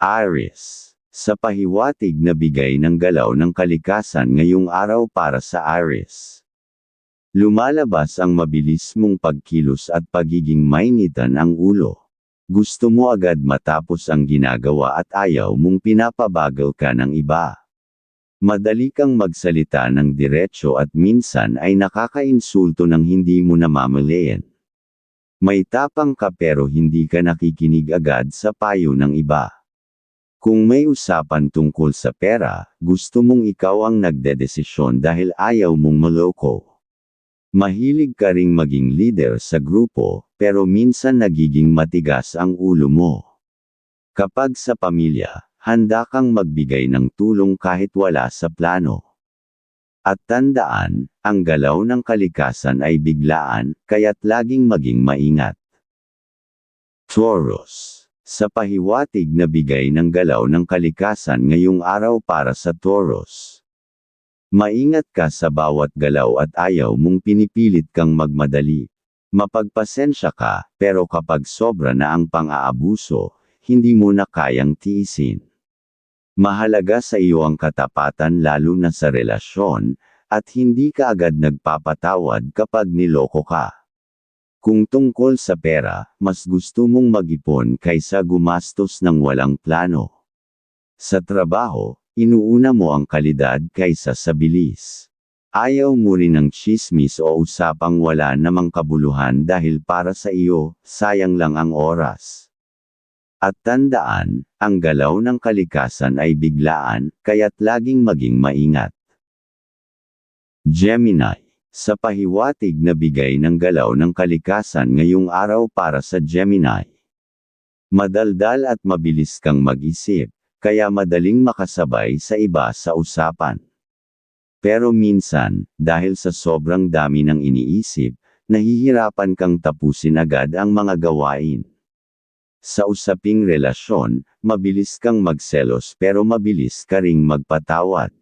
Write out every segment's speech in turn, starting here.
Aries. Sa pahiwatig na bigay ng galaw ng kalikasan ngayong araw para sa Aries. Lumalabas ang mabilis mong pagkilos at pagiging mainitan ang ulo. Gusto mo agad matapos ang ginagawa at ayaw mong pinapabagal ka ng iba. Madali kang magsalita ng diretsyo at minsan ay nakakainsulto ng hindi mo namamalayan. May tapang ka pero hindi ka nakikinig agad sa payo ng iba. Kung may usapan tungkol sa pera, gusto mong ikaw ang nagdedesisyon dahil ayaw mong maloko. Mahilig ka ring maging leader sa grupo, pero minsan nagiging matigas ang ulo mo. Kapag sa pamilya, handa kang magbigay ng tulong kahit wala sa plano. At tandaan, ang galaw ng kalikasan ay biglaan, kaya't laging maging maingat. Taurus sa pahiwatig na bigay ng galaw ng kalikasan ngayong araw para sa Taurus. Maingat ka sa bawat galaw at ayaw mong pinipilit kang magmadali. Mapagpasensya ka, pero kapag sobra na ang pang-aabuso, hindi mo na kayang tiisin. Mahalaga sa iyo ang katapatan lalo na sa relasyon, at hindi ka agad nagpapatawad kapag niloko ka. Kung tungkol sa pera, mas gusto mong mag-ipon kaysa gumastos ng walang plano. Sa trabaho, inuuna mo ang kalidad kaysa sa bilis. Ayaw mo rin ng chismis o usapang wala namang kabuluhan dahil para sa iyo, sayang lang ang oras. At tandaan, ang galaw ng kalikasan ay biglaan, kaya't laging maging maingat. Gemini sa pahiwatig na bigay ng galaw ng kalikasan ngayong araw para sa Gemini. Madaldal at mabilis kang mag-isip, kaya madaling makasabay sa iba sa usapan. Pero minsan, dahil sa sobrang dami ng iniisip, nahihirapan kang tapusin agad ang mga gawain. Sa usaping relasyon, mabilis kang magselos pero mabilis ka ring magpatawad.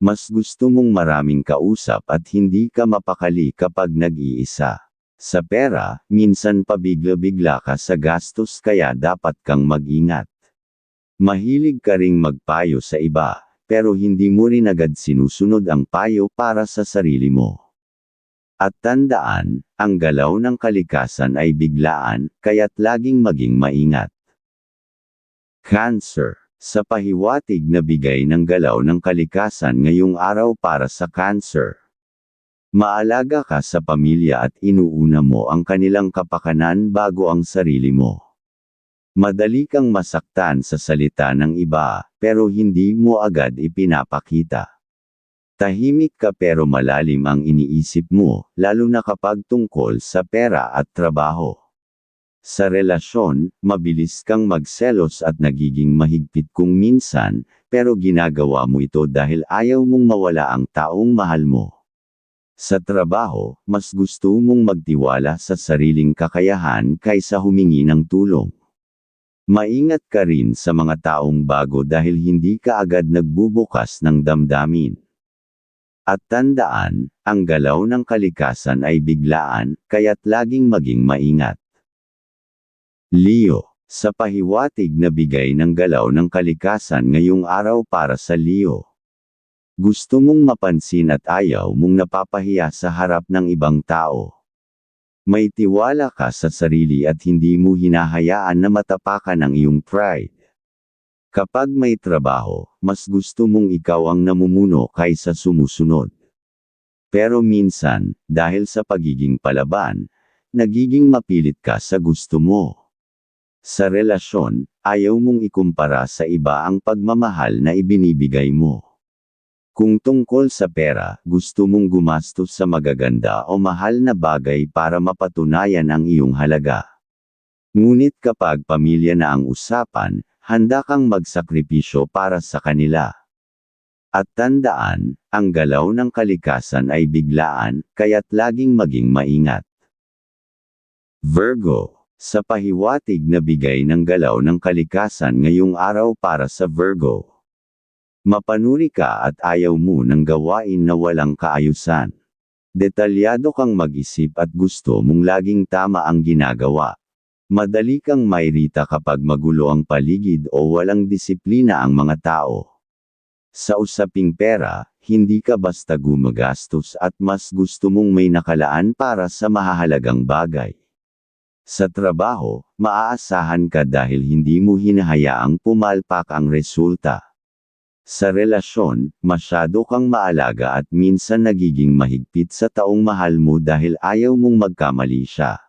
Mas gusto mong maraming kausap at hindi ka mapakali kapag nag-iisa. Sa pera, minsan pabigla-bigla ka sa gastos kaya dapat kang mag-ingat. Mahilig ka ring magpayo sa iba, pero hindi mo rin agad sinusunod ang payo para sa sarili mo. At tandaan, ang galaw ng kalikasan ay biglaan, kaya't laging maging maingat. Cancer sa pahiwatig na bigay ng galaw ng kalikasan ngayong araw para sa cancer. Maalaga ka sa pamilya at inuuna mo ang kanilang kapakanan bago ang sarili mo. Madali kang masaktan sa salita ng iba, pero hindi mo agad ipinapakita. Tahimik ka pero malalim ang iniisip mo, lalo na kapag tungkol sa pera at trabaho. Sa relasyon, mabilis kang magselos at nagiging mahigpit kung minsan, pero ginagawa mo ito dahil ayaw mong mawala ang taong mahal mo. Sa trabaho, mas gusto mong magtiwala sa sariling kakayahan kaysa humingi ng tulong. Maingat ka rin sa mga taong bago dahil hindi ka agad nagbubukas ng damdamin. At tandaan, ang galaw ng kalikasan ay biglaan, kaya't laging maging maingat. Leo, sa pahiwatig na bigay ng galaw ng kalikasan ngayong araw para sa Leo. Gusto mong mapansin at ayaw mong napapahiya sa harap ng ibang tao. May tiwala ka sa sarili at hindi mo hinahayaan na matapakan ang iyong pride. Kapag may trabaho, mas gusto mong ikaw ang namumuno kaysa sumusunod. Pero minsan, dahil sa pagiging palaban, nagiging mapilit ka sa gusto mo. Sa relasyon, ayaw mong ikumpara sa iba ang pagmamahal na ibinibigay mo. Kung tungkol sa pera, gusto mong gumastos sa magaganda o mahal na bagay para mapatunayan ang iyong halaga. Ngunit kapag pamilya na ang usapan, handa kang magsakripisyo para sa kanila. At tandaan, ang galaw ng kalikasan ay biglaan, kaya't laging maging maingat. Virgo sa pahiwatig na bigay ng galaw ng kalikasan ngayong araw para sa Virgo. Mapanuri ka at ayaw mo ng gawain na walang kaayusan. Detalyado kang mag-isip at gusto mong laging tama ang ginagawa. Madali kang mairita kapag magulo ang paligid o walang disiplina ang mga tao. Sa usaping pera, hindi ka basta gumagastos at mas gusto mong may nakalaan para sa mahahalagang bagay. Sa trabaho, maaasahan ka dahil hindi mo hinahayaang pumalpak ang resulta. Sa relasyon, masyado kang maalaga at minsan nagiging mahigpit sa taong mahal mo dahil ayaw mong magkamali siya.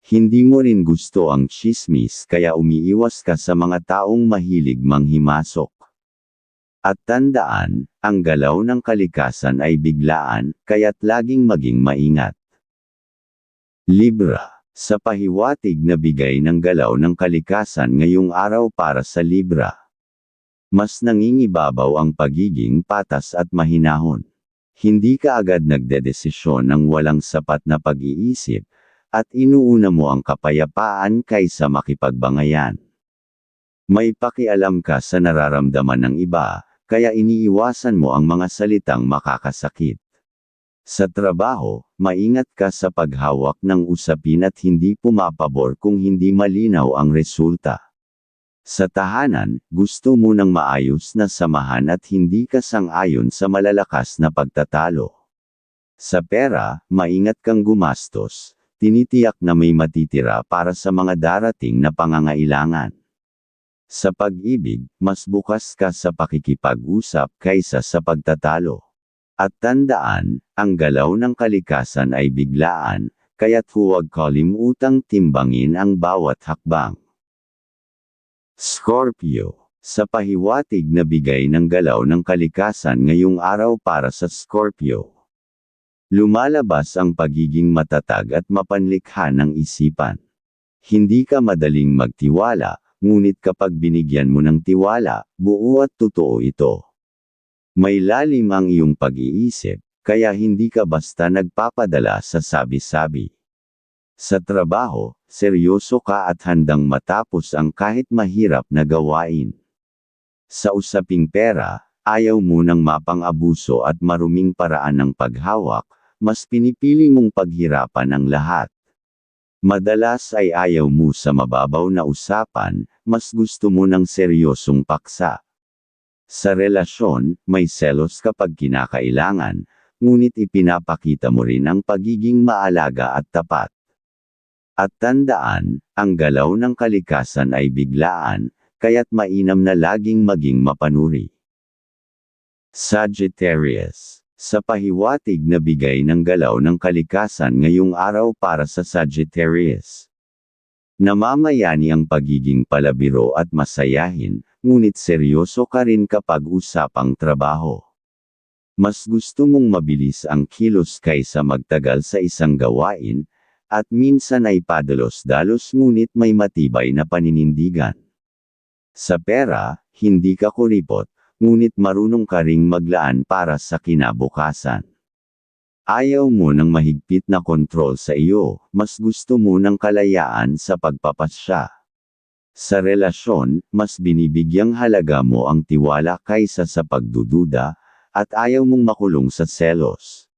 Hindi mo rin gusto ang chismis kaya umiiwas ka sa mga taong mahilig manghimasok. At tandaan, ang galaw ng kalikasan ay biglaan, kaya't laging maging maingat. Libra, sa pahiwatig na bigay ng galaw ng kalikasan ngayong araw para sa Libra. Mas nangingibabaw ang pagiging patas at mahinahon. Hindi ka agad nagdedesisyon ng walang sapat na pag-iisip, at inuuna mo ang kapayapaan kaysa makipagbangayan. May pakialam ka sa nararamdaman ng iba, kaya iniiwasan mo ang mga salitang makakasakit. Sa trabaho, maingat ka sa paghawak ng usapin at hindi pumapabor kung hindi malinaw ang resulta. Sa tahanan, gusto mo ng maayos na samahan at hindi ka sang-ayon sa malalakas na pagtatalo. Sa pera, maingat kang gumastos, tinitiyak na may matitira para sa mga darating na pangangailangan. Sa pag-ibig, mas bukas ka sa pakikipag-usap kaysa sa pagtatalo. At tandaan, ang galaw ng kalikasan ay biglaan, kaya't huwag kalimutang timbangin ang bawat hakbang. Scorpio Sa pahiwatig na bigay ng galaw ng kalikasan ngayong araw para sa Scorpio. Lumalabas ang pagiging matatag at mapanlikha ng isipan. Hindi ka madaling magtiwala, ngunit kapag binigyan mo ng tiwala, buo at totoo ito. May lalim ang iyong pag-iisip, kaya hindi ka basta nagpapadala sa sabi-sabi. Sa trabaho, seryoso ka at handang matapos ang kahit mahirap na gawain. Sa usaping pera, ayaw mo ng mapang-abuso at maruming paraan ng paghawak, mas pinipili mong paghirapan ang lahat. Madalas ay ayaw mo sa mababaw na usapan, mas gusto mo ng seryosong paksa. Sa relasyon, may selos kapag kinakailangan, ngunit ipinapakita mo rin ang pagiging maalaga at tapat. At tandaan, ang galaw ng kalikasan ay biglaan, kaya't mainam na laging maging mapanuri. Sagittarius sa pahiwatig na bigay ng galaw ng kalikasan ngayong araw para sa Sagittarius. Namamayani ang pagiging palabiro at masayahin, ngunit seryoso ka rin kapag usapang trabaho. Mas gusto mong mabilis ang kilos kaysa magtagal sa isang gawain, at minsan ay padalos-dalos ngunit may matibay na paninindigan. Sa pera, hindi ka kuripot, ngunit marunong ka ring maglaan para sa kinabukasan. Ayaw mo ng mahigpit na kontrol sa iyo, mas gusto mo ng kalayaan sa pagpapasya. Sa relasyon, mas binibigyang halaga mo ang tiwala kaysa sa pagdududa, at ayaw mong makulong sa selos.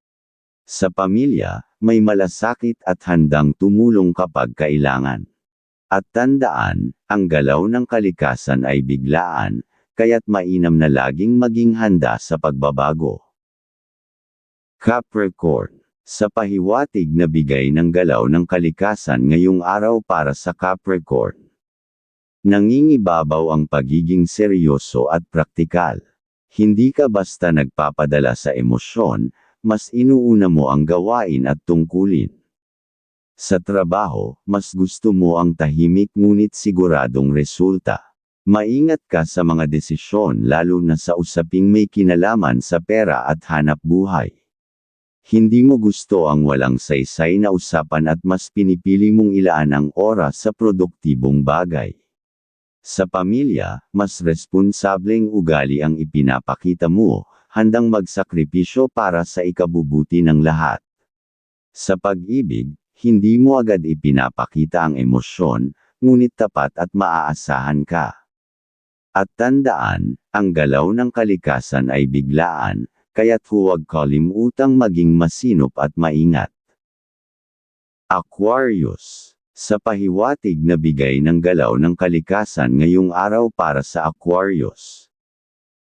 Sa pamilya, may malasakit at handang tumulong kapag kailangan. At tandaan, ang galaw ng kalikasan ay biglaan, kaya't mainam na laging maging handa sa pagbabago. Capricorn Sa pahiwatig na bigay ng galaw ng kalikasan ngayong araw para sa Capricorn. Nangingibabaw ang pagiging seryoso at praktikal. Hindi ka basta nagpapadala sa emosyon, mas inuuna mo ang gawain at tungkulin. Sa trabaho, mas gusto mo ang tahimik ngunit siguradong resulta. Maingat ka sa mga desisyon lalo na sa usaping may kinalaman sa pera at hanap buhay. Hindi mo gusto ang walang saysay na usapan at mas pinipili mong ilaan ang oras sa produktibong bagay. Sa pamilya, mas responsableng ugali ang ipinapakita mo, handang magsakripisyo para sa ikabubuti ng lahat. Sa pag-ibig, hindi mo agad ipinapakita ang emosyon, ngunit tapat at maaasahan ka. At tandaan, ang galaw ng kalikasan ay biglaan, kaya't huwag kalimutang maging masinop at maingat. Aquarius Sa pahiwatig na bigay ng galaw ng kalikasan ngayong araw para sa Aquarius.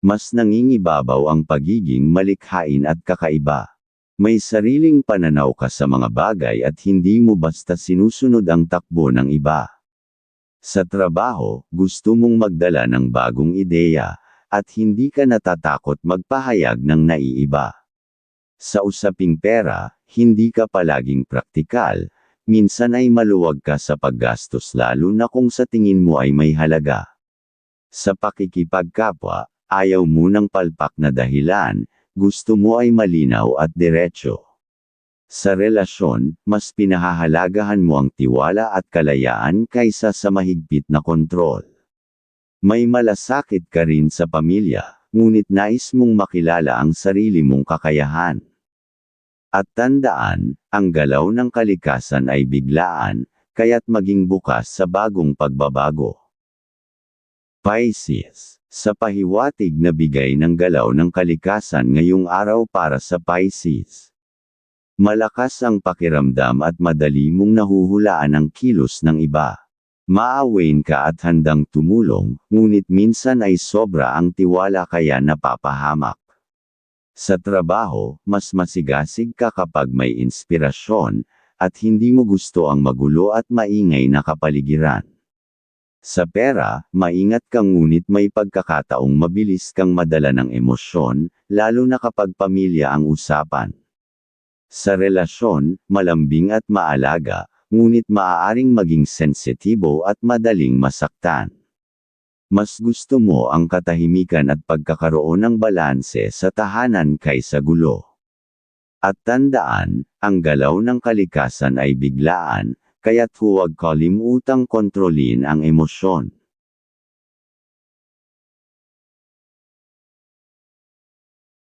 Mas nangingibabaw ang pagiging malikhain at kakaiba. May sariling pananaw ka sa mga bagay at hindi mo basta sinusunod ang takbo ng iba. Sa trabaho, gusto mong magdala ng bagong ideya, at hindi ka natatakot magpahayag ng naiiba. Sa usaping pera, hindi ka palaging praktikal, minsan ay maluwag ka sa paggastos lalo na kung sa tingin mo ay may halaga. Sa pakikipagkapwa, ayaw mo ng palpak na dahilan, gusto mo ay malinaw at diretsyo. Sa relasyon, mas pinahahalagahan mo ang tiwala at kalayaan kaysa sa mahigpit na kontrol. May malasakit ka rin sa pamilya, ngunit nais mong makilala ang sarili mong kakayahan. At tandaan, ang galaw ng kalikasan ay biglaan, kaya't maging bukas sa bagong pagbabago. Pisces, sa pahiwatig na bigay ng galaw ng kalikasan ngayong araw para sa Pisces. Malakas ang pakiramdam at madali mong nahuhulaan ang kilos ng iba. Maawain ka at handang tumulong, ngunit minsan ay sobra ang tiwala kaya napapahamak. Sa trabaho, mas masigasig ka kapag may inspirasyon, at hindi mo gusto ang magulo at maingay na kapaligiran. Sa pera, maingat kang ngunit may pagkakataong mabilis kang madala ng emosyon, lalo na kapag pamilya ang usapan. Sa relasyon, malambing at maalaga, ngunit maaaring maging sensitibo at madaling masaktan. Mas gusto mo ang katahimikan at pagkakaroon ng balanse sa tahanan kaysa gulo. At tandaan, ang galaw ng kalikasan ay biglaan, kaya't huwag kalimutang kontrolin ang emosyon.